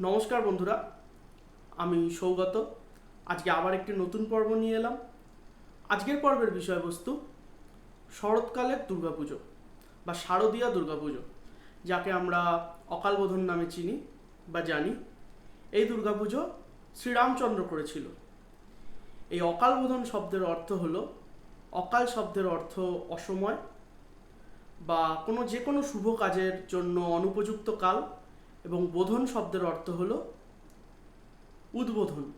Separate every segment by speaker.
Speaker 1: নমস্কার বন্ধুরা, আমি সৌগত। আজকে আবার একটি নতুন পর্ব নিয়ে এলাম। আজকের পর্বের বিষয়বস্তু, শরৎকালের দুর্গাপুজো বা শারদীয়া দুর্গাপুজো, যাকে আমরা অকালবোধন নামে চিনি বা জানি। এই দুর্গাপুজো শ্রীরামচন্দ্র করেছিল। এই অকালবোধন শব্দের অর্থ হলো, অকাল শব্দের অর্থ অসময় বা কোনো যে কোনো শুভ কাজের জন্য অনুপযুক্ত কাল এবং বোধন শব্দের অর্থ হলো উদ্বোধন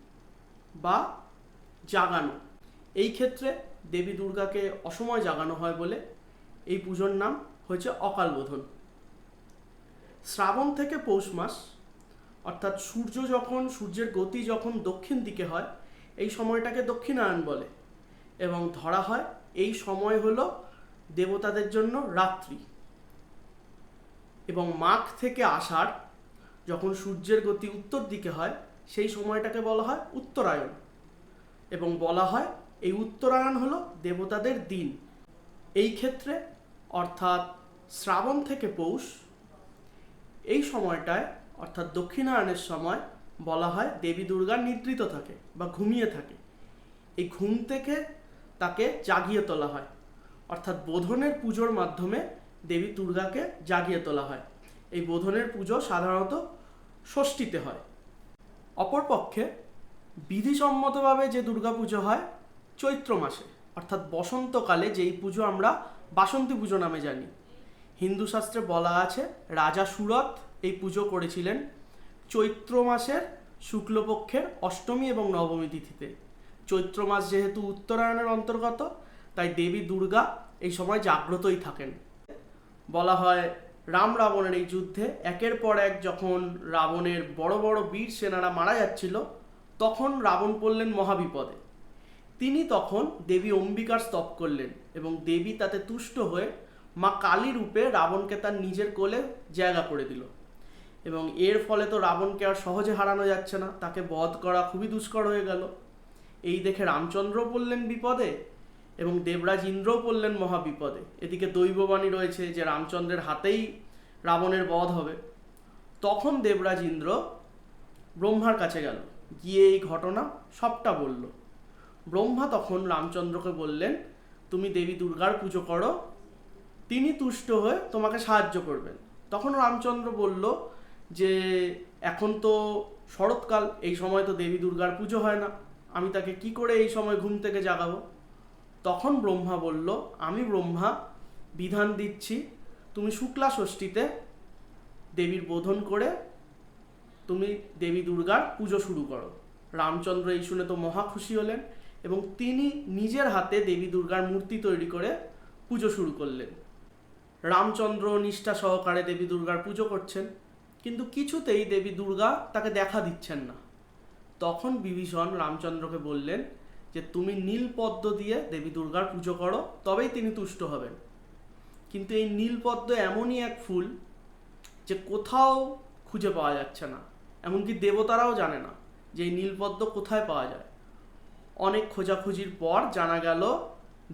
Speaker 1: বা জাগানো। এই ক্ষেত্রে দেবী দুর্গাকে অসময় জাগানো হয় বলে এই পুজোর নাম হয়েছে অকাল বোধন শ্রাবণ থেকে পৌষ মাস, অর্থাৎ সূর্য যখন, সূর্যের গতি যখন দক্ষিণ দিকে হয়, এই সময়টাকে দক্ষিণায়ন বলে এবং ধরা হয় এই সময় হলো দেবতাদের জন্য রাত্রি। এবং মাঘ থেকে আষাঢ় যখন সূর্যের গতি উত্তর দিকে হয়, সেই সময়টাকে বলা হয় উত্তরায়ণ। এবং বলা হয় এই উত্তরায়ণ হলো দেবতাদের দিন। এই ক্ষেত্রে, অর্থাৎ শ্রাবণ থেকে পৌষ, এই সময়টায়, অর্থাৎ দক্ষিণায়নের সময় বলা হয় দেবী দুর্গা নিদ্রিত থাকে বা ঘুমিয়ে থাকে। এই ঘুম থেকে তাকে জাগিয়ে তোলা হয়। অর্থাৎ বোধনের পুজোর মাধ্যমে দেবী দুর্গাকে জাগিয়ে তোলা হয়। এই বোধনের পুজো সাধারণত ষষ্ঠীতে হয়। অপরপক্ষে বিধিসম্মতভাবে যে দুর্গাপুজো হয় চৈত্র মাসে, অর্থাৎ বসন্তকালে যেই পুজো আমরা বাসন্তী পুজো নামে জানি। হিন্দু শাস্ত্রে বলা আছে, রাজা সুরত এই পুজো করেছিলেন চৈত্র মাসের শুক্লপক্ষের অষ্টমী এবং নবমী তিথিতে। চৈত্র মাস যেহেতু উত্তরায়ণের অন্তর্গত, তাই দেবী দুর্গা এই সময় জাগ্রতই থাকেন। বলা হয় রাম রাবণের এই যুদ্ধে একের পর এক যখন রাবণের বড় বড় বীর সেনারা মারা যাচ্ছিল, তখন রাবণ পড়লেন মহাবিপদে। তিনি তখন দেবী অম্বিকার স্তব করলেন এবং দেবী তাতে তুষ্ট হয়ে মা কালী রূপে রাবণকে তার নিজের কোলে জায়গা করে দিল। এবং এর ফলে তো রাবণকে আর সহজে হারানো যাচ্ছে না, তাকে বধ করা খুবই দুষ্কর হয়ে গেল। এই দেখে রামচন্দ্র পড়লেন বিপদে এবং দেবরাজ ইন্দ্রও পড়লেন মহাবিপদে। এদিকে দৈববাণী রয়েছে যে রামচন্দ্রের হাতেই রাবণের বধ হবে। তখন দেবরাজ ইন্দ্র ব্রহ্মার কাছে গেল। গিয়ে এই ঘটনা সবটা বলল। ব্রহ্মা তখন রামচন্দ্রকে বললেন, তুমি দেবী দুর্গার পুজো করো। তিনি তুষ্ট হয়ে তোমাকে সাহায্য করবেন। তখন রামচন্দ্র বলল যে, এখন তো শরৎকাল, এই সময় তো দেবী দুর্গার পুজো হয় না। আমি তাকে কি করে এই সময় ঘুম থেকে জাগাবো? তখন ব্রহ্মা বলল, আমি ব্রহ্মা, বিধান দিচ্ছি। তুমি শুক্লা ষষ্ঠীতে দেবীর বোধন করে তুমি দেবী দুর্গার পুজো শুরু করো। রামচন্দ্র এই শুনে তো মহা খুশি হলেন এবং তিনি নিজের হাতে দেবী দুর্গার মূর্তি তৈরি করে পুজো শুরু করলেন। রামচন্দ্র নিষ্ঠা সহকারে দেবী দুর্গার পুজো করছেন, কিন্তু কিছুতেই দেবী দুর্গা তাকে দেখা দিচ্ছেন না। তখন বিভীষণ রামচন্দ্রকে বললেন যে তুমি নীল পদ্ম দিয়ে দেবী দুর্গার পুজো করো, তবেই তিনি তুষ্ট হবেন। কিন্তু এই নীলপদ্ম এমনই এক ফুল যে কোথাও খুঁজে পাওয়া যাচ্ছে না। এমনকি দেবতারাও জানে না যে এই নীলপদ্ম কোথায় পাওয়া যায়। অনেক খোঁজাখুঁজির পর জানা গেল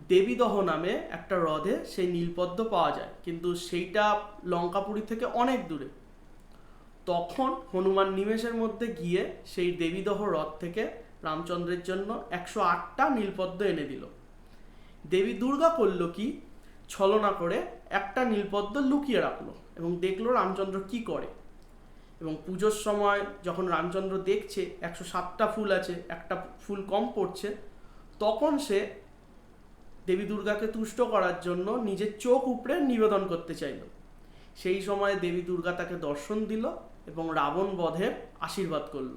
Speaker 1: দেবীদহ নামে একটা হ্রদে সেই নীলপদ্ম পাওয়া যায়। কিন্তু সেইটা লঙ্কাপুরী থেকে অনেক দূরে। তখন হনুমান নিমেষের মধ্যে গিয়ে সেই দেবীদহ হ্রদ থেকে রামচন্দ্রের জন্য একশো আটটা নীলপদ্ম এনে দিল। দেবী দুর্গা করল কি ছলনা করে একটা নীলপদ্ম লুকিয়ে রাখল এবং দেখল রামচন্দ্র কি করে। এবং পুজোর সময় যখন রামচন্দ্র দেখছে একশো সাতটা ফুল আছে, একটা ফুল কম পড়ছে, তখন সে দেবী দুর্গাকে তুষ্ট করার জন্য নিজের চোখ উপড়ে নিবেদন করতে চাইল। সেই সময় দেবী দুর্গা তাকে দর্শন দিল এবং রাবণ বধের আশীর্বাদ করল।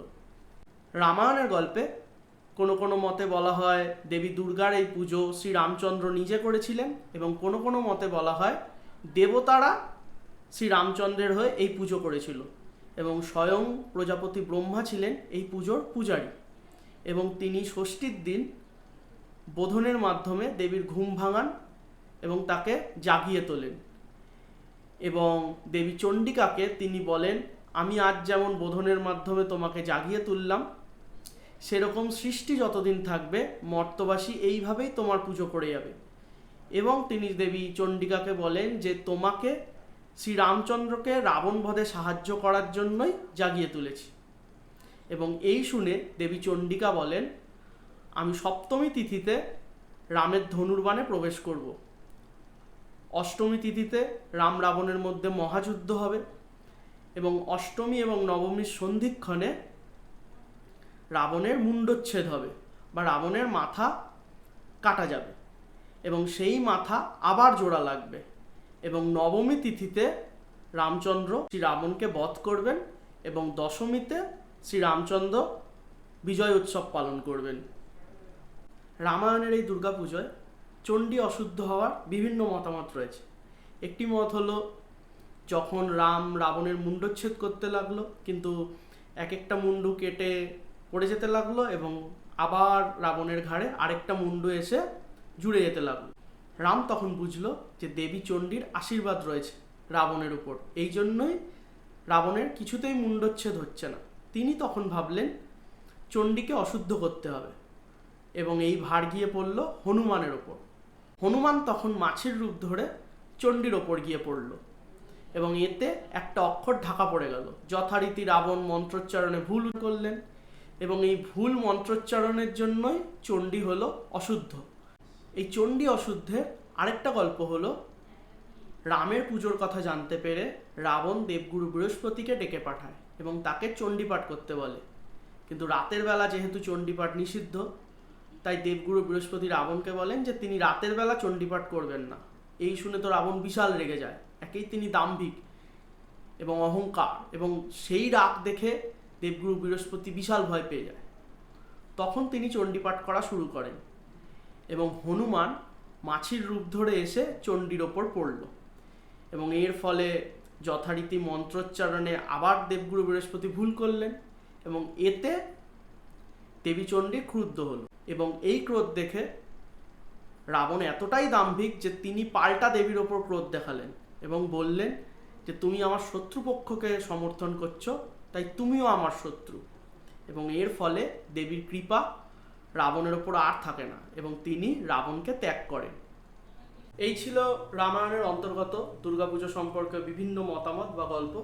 Speaker 1: রামায়ণের গল্পে কোনো কোনো মতে বলা হয় দেবী দুর্গার এই পুজো শ্রী রামচন্দ্র নিজে করেছিলেন এবং কোনো কোনো মতে বলা হয় দেবতারা শ্রী রামচন্দ্রের হয়ে এই পুজো করেছিল এবং স্বয়ং প্রজাপতি ব্রহ্মা ছিলেন এই পুজোর পূজারী এবং তিনি ষষ্ঠীর দিন বোধনের মাধ্যমে দেবীর ঘুম ভাঙান এবং তাকে জাগিয়ে তোলেন এবং দেবী চণ্ডিকাকে তিনি বলেন, আমি আজ যেমন বোধনের মাধ্যমে তোমাকে জাগিয়ে তুললাম সেরকম সৃষ্টি যতদিন থাকবে, মর্তবাসী এইভাবেই তোমার পুজো করে যাবে। এবং তিনি দেবী চণ্ডিকাকে বলেন যে, তোমাকে শ্রীরামচন্দ্রকে রাবণ বধে সাহায্য করার জন্যই জাগিয়ে তুলেছি। এবং এই শুনে দেবী চণ্ডিকা বলেন, আমি সপ্তমী তিথিতে রামের ধনুর্বাণে প্রবেশ করব। অষ্টমী তিথিতে রাম রাবণের মধ্যে মহাযুদ্ধ হবে এবং অষ্টমী এবং নবমীর সন্ধিক্ষণে রাবণের মুণ্ডচ্ছেদ হবে বা রাবণের মাথা কাটা যাবে এবং সেই মাথা আবার জোড়া লাগবে এবং নবমী তিথিতে রামচন্দ্র শ্রী রাবণকে বধ করবেন এবং দশমীতে শ্রী রামচন্দ্র বিজয় উৎসব পালন করবেন। রামায়ণের এই দুর্গাপুজোয় চণ্ডী অশুদ্ধ হওয়ার বিভিন্ন মতামত রয়েছে। একটি মত হলো, যখন রাম রাবণের মুণ্ডচ্ছেদ করতে লাগল, কিন্তু এক একটা মুন্ডু কেটে পড়ে যেতে লাগল এবং আবার রাবণের ঘাড়ে আরেকটা মুন্ডু এসে জুড়ে যেতে লাগল। রাম তখন বুঝলো যে দেবী চণ্ডীর আশীর্বাদ রয়েছে রাবণের উপর। এই জন্যই রাবণের কিছুতেই মুণ্ডচ্ছেদ হচ্ছে না। তিনি তখন ভাবলেন, চণ্ডীকে অশুদ্ধ করতে হবে এবং এই ভার গিয়ে পড়ল হনুমানের ওপর হনুমান তখন মাছের রূপ ধরে চণ্ডীর ওপর গিয়ে পড়ল এবং এতে একটা অক্ষর ঢাকা পড়ে গেল। যথারীতি রাবণ মন্ত্রোচ্চারণে ভুল করলেন। এবং এই ভুল মন্ত্রোচ্চারণের জন্যই চণ্ডী হলো অশুদ্ধ। এই চণ্ডী অশুদ্ধের আরেকটা গল্প হলো, রামের পুজোর কথা জানতে পেরে রাবণ দেবগুরু বৃহস্পতিকে ডেকে পাঠায় এবং তাকে চণ্ডীপাঠ করতে বলে। কিন্তু রাতের বেলা যেহেতু চণ্ডীপাঠ নিষিদ্ধ, তাই দেবগুরু বৃহস্পতি রাবণকে বলেন যে তিনি রাতের বেলা চণ্ডীপাঠ করবেন না। এই শুনে তো রাবণ বিশাল রেগে যায়। একেই তিনি দাম্ভিক এবং অহংকার এবং সেই রাগ দেখে দেবগুরু বৃহস্পতি বিশাল ভয় পেয়ে যায়। তখন তিনি চণ্ডীপাঠ করা শুরু করেন এবং হনুমান মাছির রূপ ধরে এসে চণ্ডীর ওপর পড়ল এবং এর ফলে যথারীতি মন্ত্রোচ্চারণে আবার দেবগুরু বৃহস্পতি ভুল করলেন এবং এতে দেবী চণ্ডী ক্রুদ্ধ হলো এবং এই ক্রোধ দেখে রাবণ এতটাই দাম্ভিক যে তিনি পাল্টা দেবীর ওপর ক্রোধ দেখালেন এবং বললেন যে, তুমি আমার শত্রুপক্ষকে সমর্থন করছ তাই তুমিও আমার শত্রু। এবং এর ফলে দেবীর কৃপা রাবণের ওপর আর থাকে না, এবং তিনি রাবণকে ত্যাগ করেন। এই ছিল রামায়ণের অন্তর্গত দুর্গাপুজো সম্পর্কে বিভিন্ন মতামত বা গল্প।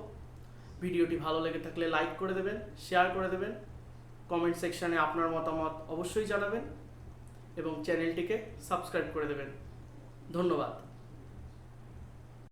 Speaker 1: ভিডিওটি ভালো লেগে থাকলে লাইক করে দেবেন, শেয়ার করে দেবেন, কমেন্ট সেকশানে আপনার মতামত অবশ্যই জানাবেন, এবং চ্যানেলটিকে সাবস্ক্রাইব করে দেবেন। ধন্যবাদ।